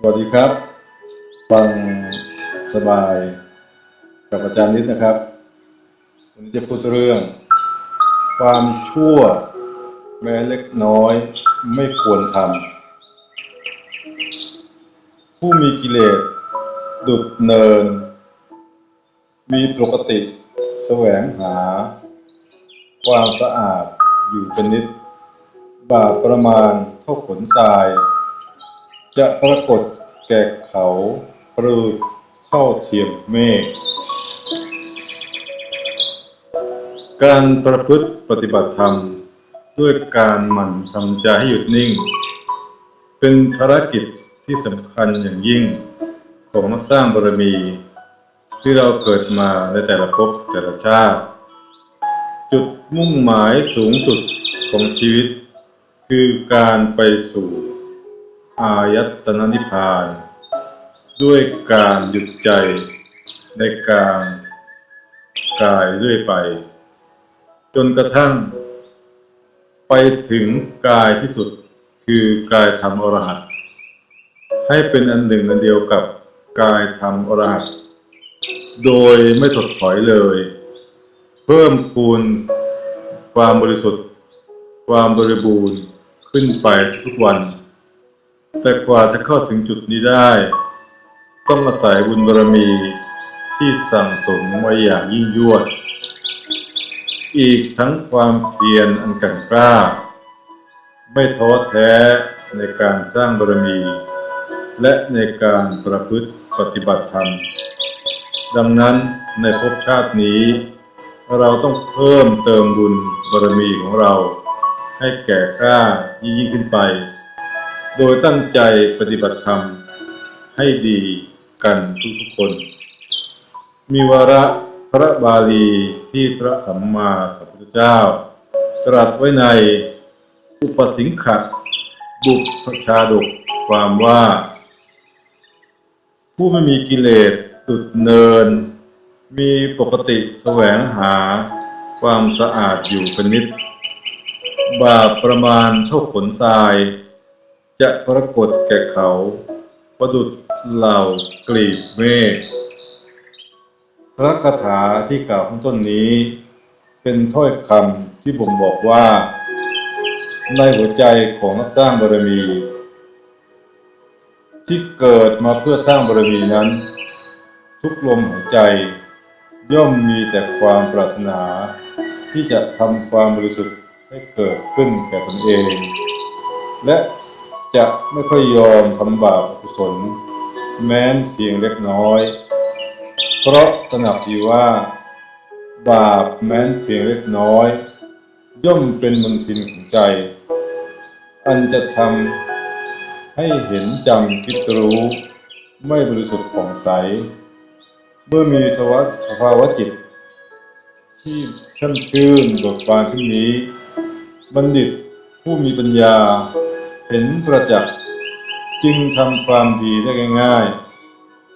สวัสดีครับฟังสบายกับอาจารย์นิดนะครับ วันนี้จะพูดเรื่อง ความชั่วแม้เล็กน้อยไม่ควรทำผู้มีกิเลสดุดเนิน มีปกติแสวงหา ความสะอาดอยู่เป็นนิด บาปประมาณเท่าขนทราย จะปรากฏแก่เขาปรือเท่าเทียมเมฆการประพฤติปฏิบัติธรรม ด้วยการหมั่นทำใจให้หยุดนิ่ง เป็นภารกิจที่สำคัญอย่างยิ่งของนักสร้างบารมี ที่เราเกิดมาในแต่ละภพแต่ละชาติ จุดมุ่งหมายสูงสุดของชีวิต คือการไปสู่ อายตนะนิพพาน ด้วยการหยุดใจในการกายเรื่อยไป จนกระทั่ง ไปถึงกายที่สุดคือกายธรรมอรหัตให้เป็นอันหนึ่งอันเดียวกับกายธรรมอรหัตโดยไม่ถดถอยเลย เพิ่มพูนความบริสุทธิ์ ความบริบูรณ์ขึ้นไปทุกวัน แต่กว่าจะเข้าถึงจุดนี้ได้ ต้องอาศัยบุญบารมีที่สั่งสมไว้อย่างยิ่งยวด อีกทั้งความเพียรอันกร่งกล้า ไม่ท้อแท้ในการสร้างบารมี และในการประพฤติปฏิบัติธรรม ดังนั้นในภพชาตินี้ เราต้องเพิ่มเติมบุญบารมีของเรา ให้แก่กล้ายิ่งขึ้นไป โดยตั้งใจปฏิบัติธรรมให้ดีกันทุกคน มีวาระพระบาลีที่พระสัมมาสัมพุทธเจ้า ตรัสไว้ในอุปสิงขะบุพชาดกความว่า ผู้ไม่มีกิเลสตุดเนิน มีปกติแสวงหาความสะอาดอยู่เป็นนิด บาปประมาณเท่าขนทราย จะปรากฏแก่เขา ประดุดเหล่ากลีบเมฆพระคาถาที่กล่าวข้างต้นนี้ เป็นถ้อยคำที่บ่งบอกว่า ในหัวใจของนักสร้างบารมี ที่เกิดมาเพื่อสร้างบารมีนั้น ทุกลมหายใจ ย่อมมีแต่ความปรารถนา ที่จะทำความบริสุทธิ์ให้เกิดขึ้นแก่ตนเอง และ จะไม่ค่อยยอมทำบาปกุศล แม้นเพียงเล็กน้อย เพราะตระหนักดีว่า บาปแม้นเพียงเล็กน้อย ย่อมเป็นมลทินของใจ อันจะทำให้เห็นจำคิดรู้ ไม่บริสุทธิ์ผ่องใส เมื่อมีสภาวะสภาวะจิต ที่ช่ำชื่นเบิกบานเช่นนี้ บัณฑิตผู้มีปัญญา เห็นประจักษ์จึงทำความดีได้ง่าย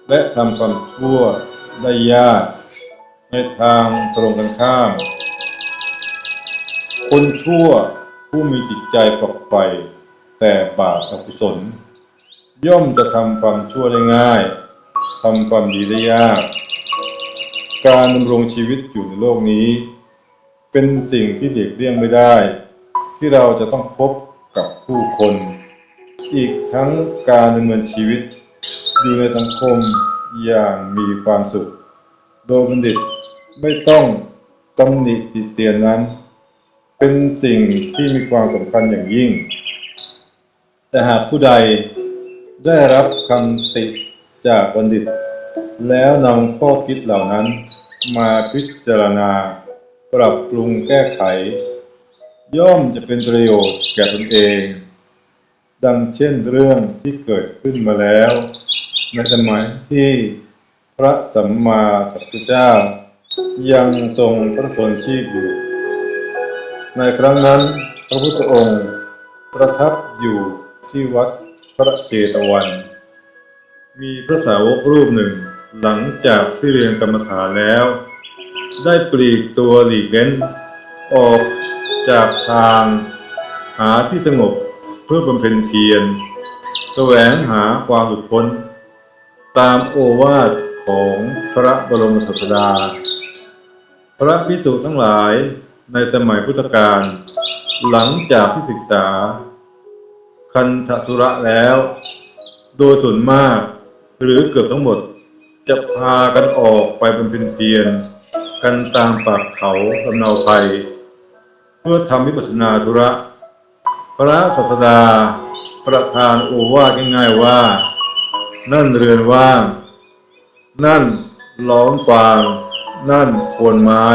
และทำความชั่วได้ยาก ในทางตรงกันข้าม คนชั่วผู้มีจิตใจฝักใฝ่แต่บาปอกุศล ย่อมจะทำความชั่วได้ง่ายทำความดีได้ยาก การดำรงชีวิตอยู่ในโลกนี้ เป็นสิ่งที่เด็กเลี่ยงไม่ได้ ที่เราจะต้องพบ กับผู้คน อีกทั้งการดำเนินชีวิตอยู่ในสังคมอย่างมีความสุข โดยบัณฑิตไม่ต้องตำหนิติเตียนนั้น เป็นสิ่งที่มีความสำคัญอย่างยิ่ง แต่หากผู้ใดได้รับคำติจากบัณฑิต แล้วนำข้อคิดเหล่านั้นมาพิจารณา ปรับปรุงแก้ไข ย่อมจะเป็นประโยชน์แก่ตนเอง ดังเช่นเรื่องที่เกิดขึ้นมาแล้ว ในสมัยที่พระสัมมาสัมพุทธเจ้า ยังทรงพระชนชีพอยู่ ในครั้งนั้นพระพุทธองค์ประทับอยู่ที่วัดพระเจตวัน มีพระสาวกรูปหนึ่งหลังจากที่เรียนกรรมฐานแล้ว ได้ปลีกตัวหลีกเล้นออก จากทางหาที่สงบเพื่อบำเพ็ญเพียรแสวงหาความหลุดพ้น ตามโอวาทของพระบรมศาสดา พระพิสุทั้งหลายในสมัยพุทธกาลหลังจากที่ศึกษา คันธทุระแล้ว โดยส่วนมากหรือเกือบทั้งหมดจะพากันออกไปบำเพ็ญเพียรกันตามปากเขาลำเนาไพร เพื่อทำวิปัสสนาธุระ พระศาสดา ประทานโอวาทง่ายๆว่า นั่นเรือนว่าง นั่นล้อมฟาง นั่นโคนไม้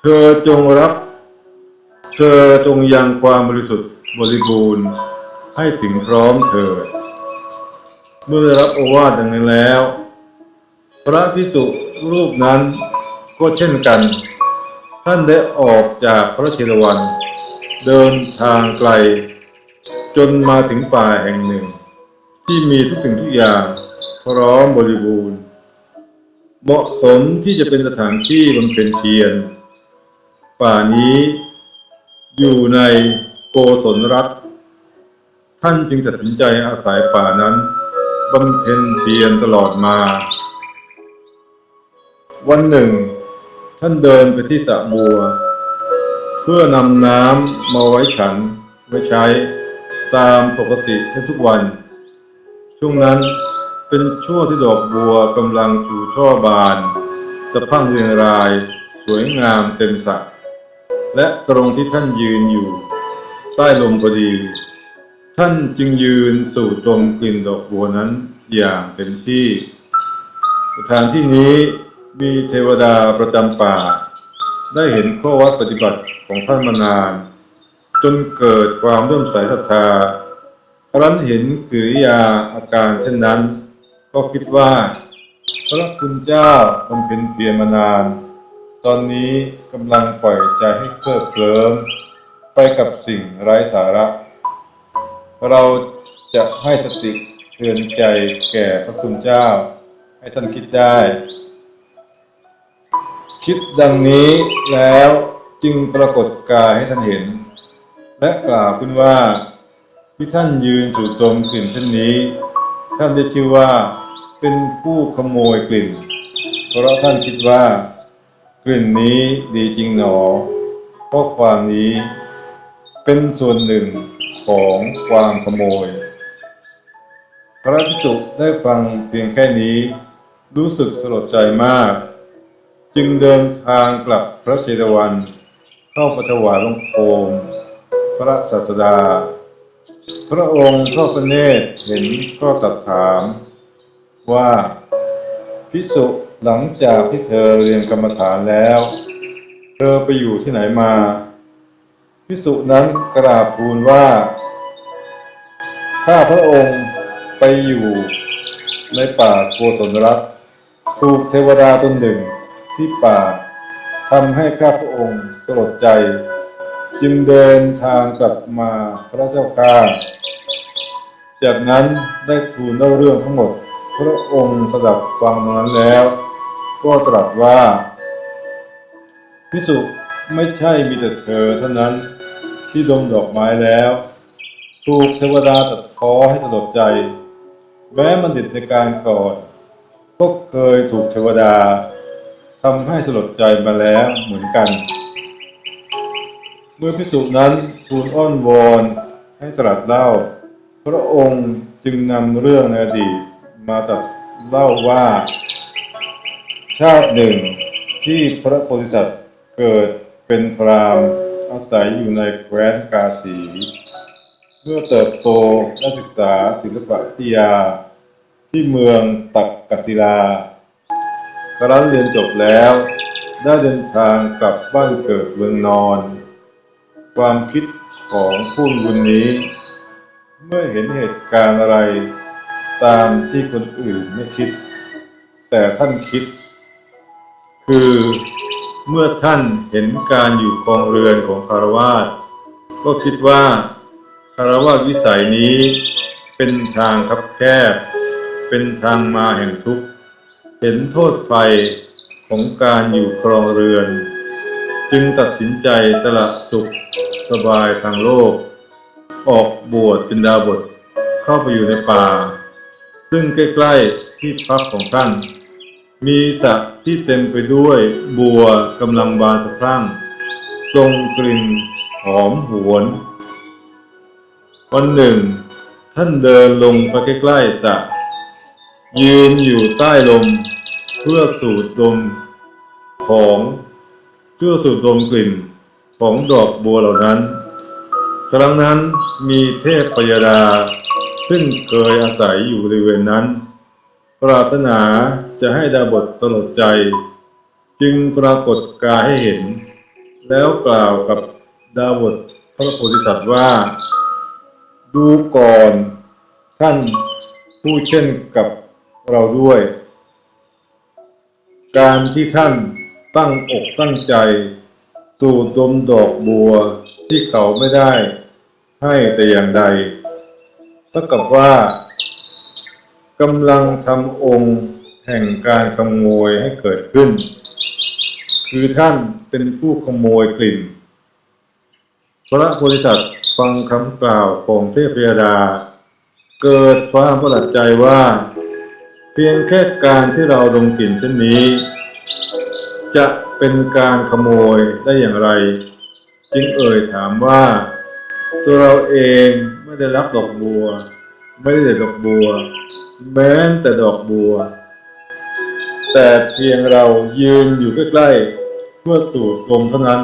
เธอจงรับ เธอจงยังความบริสุทธิ์บริบูรณ์ให้ถึงพร้อมเถิดเมื่อได้รับโอวาทดังนั้นแล้ว พระพิสุรูปนั้นก็เช่นกัน ท่านได้ออกจากพระเชรวัน เดินทางไกล จนมาถึงป่าแห่งหนึ่ง ที่มีทุกสิ่งทุกอย่างพร้อมบริบูรณ์ เหมาะสมที่จะเป็นสถานที่บำเพ็ญเพียรป่านี้อยู่ในโกศลรัฐ ท่านจึงตัดสินใจอาศัยป่านั้นบำเพ็ญเพียรตลอดมา วันหนึ่ง ท่านเดินไปที่สระบัว เพื่อนำน้ำมาไว้ฉันไว้ใช้ตามปกติเช่นทุกวัน ช่วงนั้นเป็นช่วงที่ดอกบัวกำลังชูช่อบานสะพั่งเรียงราย สวยงามเต็มสระและตรงที่ท่านยืนอยู่ ใต้ลมพอดี ท่านจึงยืนสูดดมกลิ่นดอกบัวนั้นอย่างเต็มที่ สถานที่นี้ มีเทวดาประจำป่า ได้เห็นข้อวัดปฏิบัติของท่านมานาน จนเกิดความเริ่อมใสศรัทธาครั้นเห็นกิริยาอาการเช่นนั้น ก็คิดว่า พระคุณเจ้าบำเพ็ญเพียรมานาน ตอนนี้กำลังปล่อยใจให้เคลิบเคลิ้มไปกับสิ่งไร้สาระ เราจะให้สติเตือนใจแก่พระคุณเจ้า ให้ท่านคิดได้ คิดดังนี้แล้วจึงปรากฏกายให้ท่านเห็น และกล่าวขึ้นว่าที่ท่านยืนสูดดมกลิ่นเช่นนี้ ท่านได้ชื่อว่าเป็นผู้ขโมยกลิ่น เพราะท่านคิดว่า กลิ่นนี้ดีจริงหนอเพราะความนี้เป็นส่วนหนึ่งของความขโมย พระภิกษุได้ฟังเพียงแค่นี้ รู้สึกสลดใจมาก จึงเดินทางกลับพระเชตวัน เข้าปถวายบังคม พระศาสดา พระองค์ทอดพระเนตรเห็นก็ตรัสถาม ว่าพิสุหลังจากที่เธอเรียนกรรมฐานแล้ว เธอไปอยู่ที่ไหนมา พิสุนั้นกราบทูลว่า ข้าพระองค์ไปอยู่ในป่าโกศลรัตถูกเทวดาตนหนึ่ง ที่ป่าทำให้ข้าพระองค์สลดใจ จึงเดินทางกลับมาพระเจ้าข้าจากนั้นได้ทูลเล่าเรื่องทั้งหมด พระองค์สดับฟังนั้นแล้ว ก็ตรัสว่า พิสุไม่ใช่มีแต่เธอเท่านั้นที่ดมดอกไม้แล้ว ถูกเทวดาตัดคอให้สลดใจแม้บัณฑิตในการก่อนก็เคยถูกเทวดา ทำให้สลดใจมาแล้วเหมือนกัน เมื่อพิสุนั้นทูลอ้อนวอนให้ตรัสเล่า พระองค์จึงนำเรื่องในอดีตมาตรัสเล่าว่า ชาติหนึ่งที่พระโพธิสัตว์เกิดเป็นพรามอาศัยอยู่ในแคว้นกาสี เมื่อเติบโตและศึกษาศิลปะวิทยา ที่เมืองตักกศิลา ครั้นเรียนจบแล้ว ได้เดินทางกลับบ้านเกิดเมืองนอน ความคิดของผู้มีบุญนี้ เมื่อเห็นเหตุการณ์อะไร ตามที่คนอื่นไม่คิด แต่ท่านคิด คือเมื่อท่านเห็นการอยู่ครองเรือนของคารวาสก็คิดว่าคารวาสวิสัยนี้เป็นทางคับแคบ เป็นทางมาแห่งทุกข์ เห็นโทษภัยของการอยู่ครองเรือน จึงตัดสินใจสละสุขสบายทางโลก ออกบวชเป็นดาบทเข้าไปอยู่ในป่า ซึ่งใกล้ๆที่พักของท่าน มีสระที่เต็มไปด้วยบัวกำลังบานสะพรั่งทรงกลิ่นหอมหวน วันหนึ่ง ท่านเดินลงไปใกล้ๆสระ ยืนอยู่ใต้ลม เพื่อสูดดมของเพื่อสูดดมกลิ่นของดอกบัวเหล่านั้น ครั้งนั้นมีเทพพยดา ซึ่งเคยอาศัยอยู่บริเวณนั้น ปรารถนาจะให้ดาบทสลดใจ จึงปรากฏกายให้เห็น แล้วกล่าวกับดาบทพระโพธิสัตว์ว่า ดูก่อนท่านผู้เช่นกับ เราด้วย การที่ท่านตั้งอกตั้งใจ สูดดมดอกบัวที่เขาไม่ได้ ให้แต่อย่างใดเท่ากับว่ากำลังทำองค์แห่งการขโมยให้เกิดขึ้น คือท่านเป็นผู้ขโมยกลิ่น พระโพธิสัตว์ฟังคำกล่าวของเทพยดา เกิดความประหลาดใจว่า เพียงแค่การที่เราดมกลิ่นเช่นนี้ จะเป็นการขโมยได้อย่างไร จึงเอ่ยถามว่า ตัวเราเองไม่ได้รับดอกบัว ไม่ได้เด็ดดอกบัว แม้แต่ดอกบัว แต่เพียงเรายืนอยู่ใกล้ๆเพื่อสูดลมเท่านั้น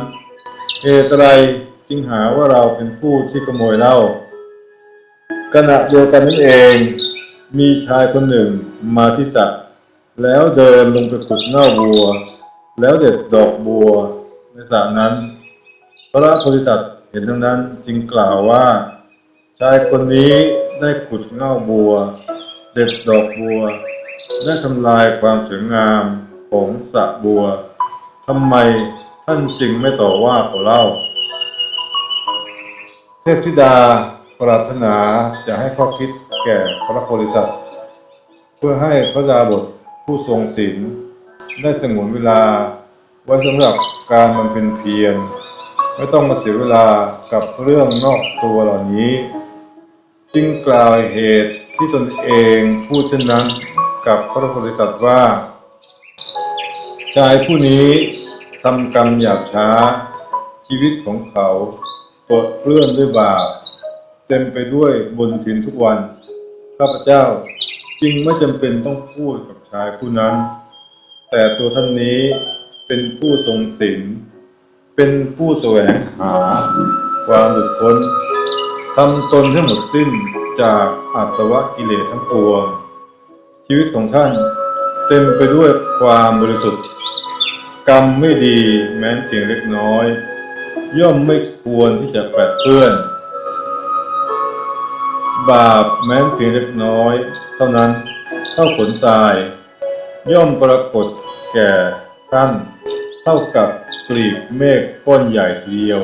เหตุไรจึงหาว่าเราเป็นผู้ที่ขโมยเล้าขณะเดียวกันนั่นเอง มีชายคนหนึ่งมาที่สระแล้วเดินลงไปขุดเง่าบัว แล้วเด็ดดอกบัวในสระนั้น พระโพธิสัตว์เห็นดังนั้นจึงกล่าวว่า ชายคนนี้ได้ขุดเง่าบัว เด็ดดอกบัวได้ทำลายความสวยงามของสระบัวทำไมท่านจึงไม่ต่อว่าเขาเล่า เทพธิดาปรารถนาจะให้ข้อคิด แก่พระโพธิสัตว์ เพื่อให้พระดาบทผู้ทรงศีลได้สงวนเวลาไว้สำหรับการบำเพ็ญเพียรไม่ต้องมาเสียเวลากับเรื่องนอกตัวเหล่านี้ จึงกล่าวเหตุที่ตนเองพูดเช่นนั้นกับพระโพธิสัตว์ว่า ชายผู้นี้ทำกรรมหยาบช้า ชีวิตของเขาปดเปลื้อนด้วยบาปเต็มไปด้วยบนทินทุกวัน ข้าพเจ้าจึงไม่จำเป็นต้องพูดกับชายผู้นั้น แต่ตัวท่านนี้เป็นผู้ทรงศีลเป็นผู้แสวงหาความหลุดพ้นทำตนให้หมดสิ้นจากอาสวะกิเลสทั้งปวงชีวิตของท่านเต็มไปด้วยความบริสุทธิ์ กรรมไม่ดีแม้เพียงเล็กน้อย ย่อมไม่ควรที่จะแปดเปื้อน บาปแม้เพียงเล็กน้อย เท่านั้นเท่าฝนทราย ย่อมปรากฏแก่ท่านเท่ากับกลีบเมฆก้อนใหญ่ทีเดียว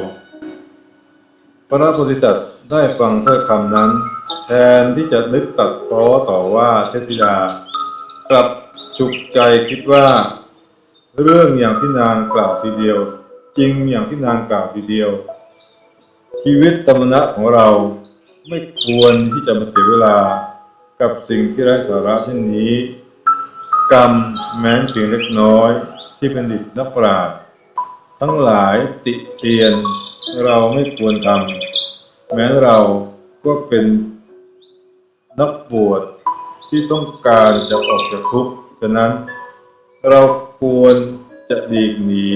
พระโพธิสัตว์ได้ฟังถ้อยคำนั้น แทนที่จะนึกตัดพ้อต่อว่าเทพธิดา กลับฉุกใจคิดว่า เรื่องอย่างที่นางกล่าวทีเดียว จริงอย่างที่นางกล่าวทีเดียว ชีวิตตมณะของเรา ไม่ควรที่จะมาเสียเวลากับสิ่งที่ไร้สาระเช่นนี้ กรรมแม้นเพียงเล็กน้อยที่เป็นดิตนักปราชญ์ทั้งหลายติเตียนเราไม่ควรทำแม้เราก็เป็นนักบวชที่ต้องการจะออกจากทุกข์ฉะนั้น เราควรจะดีกหนี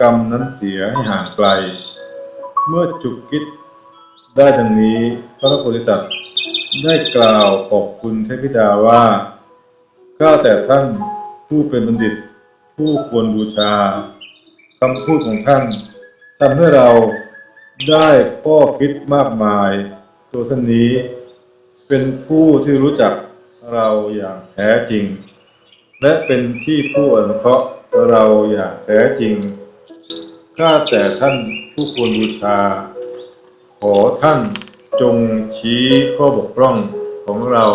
กรรมนั้นเสียให้ห่างไกล เมื่อจุกคิด ได้ดังนี้พระโพธิสัตว์ได้กล่าวขอบคุณเทพธิดาว่าข้าแต่ท่านผู้เป็นบัณฑิต ผู้ควรบูชาคำพูดของท่านทำให้เราได้ข้อคิดมากมาย ตัวท่านนี้เป็นผู้ที่รู้จักเราอย่างแท้จริง และเป็นที่ผู้อนุเคราะห์เราอย่างแท้จริงข้าแต่ท่านผู้ควรบูชา ขอท่านจงชี้ข้อบกพร่องของเรา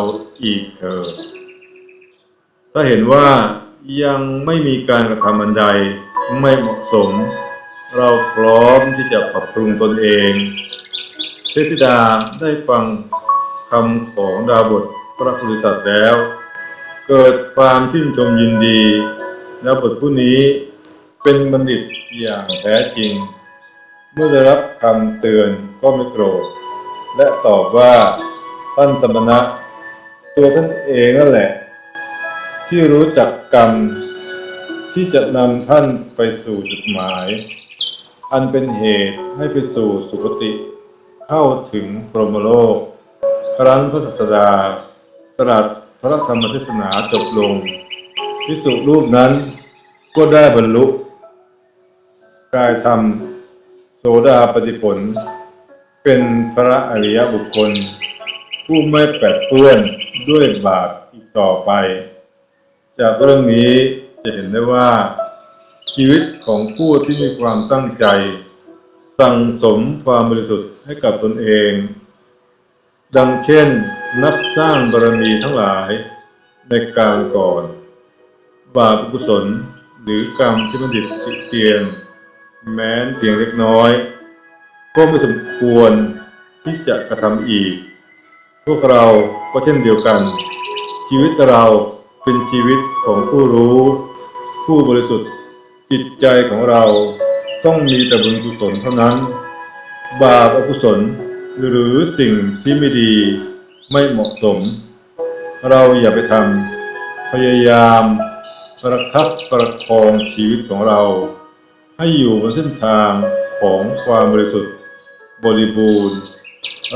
อีกเถิด ถ้าเห็นว่ายังไม่มีการกระทำอันใดไม่เหมาะสม เราพร้อมที่จะปรับปรุงตนเองเทพธิดาได้ฟังคำของดาวบทพระบริษัทแล้ว เกิดความชื่นชมยินดีดาวบทผู้นี้เป็นบัณฑิตอย่างแท้จริง เมื่อได้รับคำเตือน ก็ไม่โกรธ และตอบว่าท่านสมณะ ตัวท่านเองนั่นแหละ ที่รู้จักกรรมที่จะนำท่านไปสู่จุดหมาย อันเป็นเหตุให้ไปสู่สุคติ เข้าถึงพรหมโลก ครั้นพระศาสดาตรัสพระธรรมเทศนาจบลงพิสุรูปนั้นก็ได้บรรลุกายธรรมโสดาปฏิผล เป็นพระอริยบุคคล ผู้ไม่แปดเปื้อนด้วยบาปอีกต่อไป จากเรื่องนี้จะเห็นได้ว่า ชีวิตของผู้ที่มีความตั้งใจ สั่งสมความบริสุทธิ์ให้กับตนเอง ดังเช่น นักสร้างบารมีทั้งหลายในการก่อน บาปอกุศลหรือกรรมที่บัณฑิตติเตียน แม้นเพียงเล็กน้อย ก็ไม่สมควรที่จะกระทำอีก พวกเราก็เช่นเดียวกัน ชีวิตเราเป็นชีวิตของผู้รู้ ผู้บริสุทธิ์จิตใจของเราต้องมีแต่บุญกุศลเท่านั้น บาปอกุศลหรือสิ่งที่ไม่ดีไม่เหมาะสม เราอย่าไปทำพยายามประคับประคองชีวิตของเรา ให้อยู่บนเส้นทางของความบริสุทธิ์ บริบูรณ์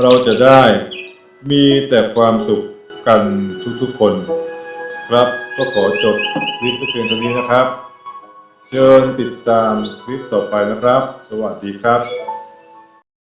เราจะได้มีแต่ความสุขกันทุกๆคน ครับก็ขอจบคลิปเพียงเท่านี้นะครับ เชิญติดตามคลิปต่อไปนะครับ สวัสดีครับ